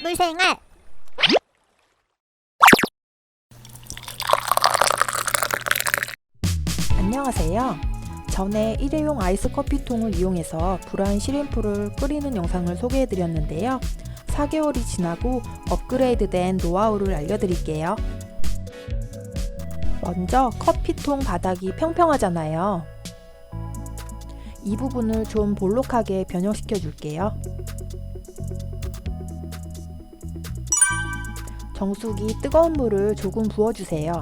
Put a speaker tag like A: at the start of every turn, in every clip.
A: 물생활
B: 안녕하세요. 전에 일회용 아이스 커피통을 이용해서 브라운 시림프를 끓이는 영상을 소개해드렸는데요. 4개월이 지나고 업그레이드된 노하우를 알려드릴게요. 먼저 커피통 바닥이 평평하잖아요. 이 부분을 좀 볼록하게 변형시켜 줄게요. 정수기 뜨거운 물을 조금 부어주세요.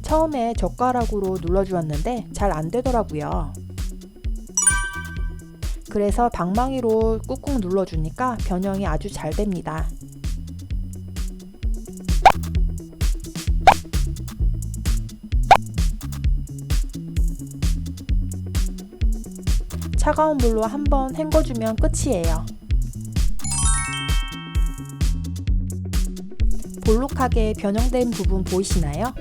B: 처음에 젓가락으로 눌러주었는데 잘 안 되더라고요. 그래서 방망이로 꾹꾹 눌러주니까 변형이 아주 잘 됩니다. 차가운 물로 한번 헹궈주면 끝이에요. 볼록하게 변형된 부분 보이시나요?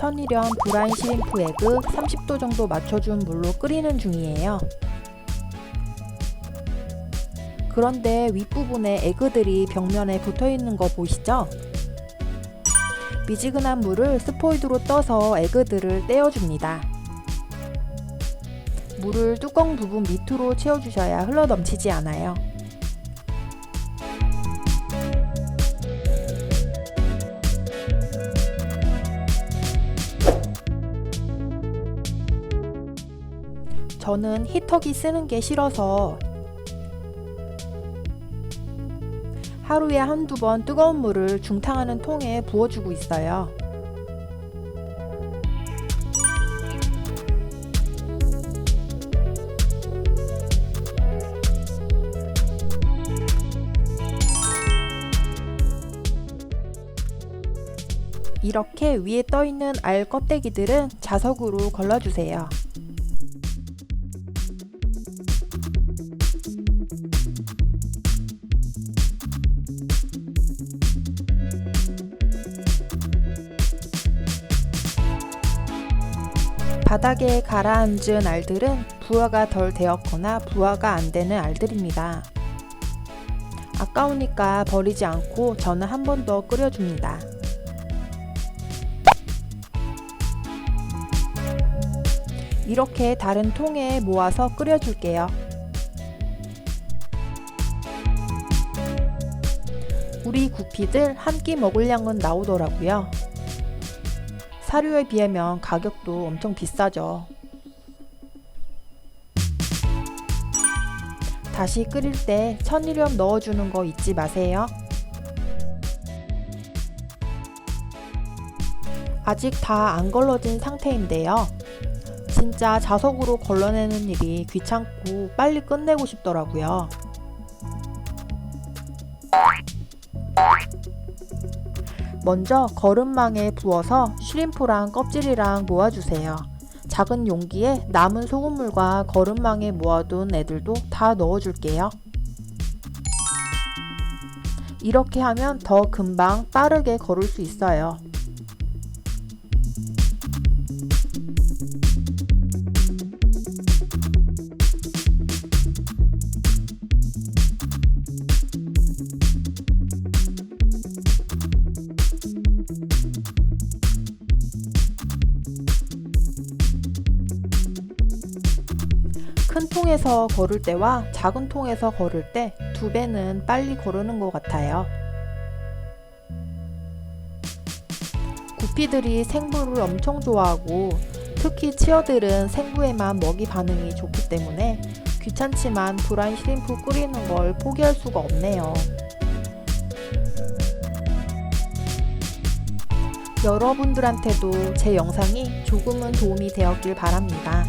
B: 천일염 브라인 시림프 에그 30도 정도 맞춰준 물로 끓이는 중이에요. 그런데 윗부분에 에그들이 벽면에 붙어 있는 거 보이시죠? 미지근한 물을 스포이드로 떠서 에그들을 떼어줍니다. 물을 뚜껑 부분 밑으로 채워주셔야 흘러 넘치지 않아요. 저는 히터기 쓰는 게 싫어서 하루에 한두 번 뜨거운 물을 중탕하는 통에 부어주고 있어요. 이렇게 위에 떠 있는 알 껍데기들은 자석으로 걸러주세요. 바닥에 가라앉은 알들은 부화가 덜 되었거나 부화가 안 되는 알들입니다. 아까우니까 버리지 않고 저는 한 번 더 끓여줍니다. 이렇게 다른 통에 모아서 끓여줄게요. 우리 구피들 한 끼 먹을 양은 나오더라고요. 사료에 비하면 가격도 엄청 비싸죠. 다시 끓일 때 천일염 넣어주는 거 잊지 마세요. 아직 다 안 걸러진 상태인데요. 진짜 자석으로 걸러내는 일이 귀찮고 빨리 끝내고 싶더라고요. 먼저 거름망에 부어서 슈림프랑 껍질이랑 모아주세요. 작은 용기에 남은 소금물과 거름망에 모아둔 애들도 다 넣어줄게요. 이렇게 하면 더 금방 빠르게 걸을 수 있어요. 큰 통에서 걸을 때와 작은 통에서 걸을 때 두 배는 빨리 거르는 것 같아요. 구피들이 생부를 엄청 좋아하고 특히 치어들은 생부에만 먹이 반응이 좋기 때문에 귀찮지만 브라인 시림프 끓이는 걸 포기할 수가 없네요. 여러분들한테도 제 영상이 조금은 도움이 되었길 바랍니다.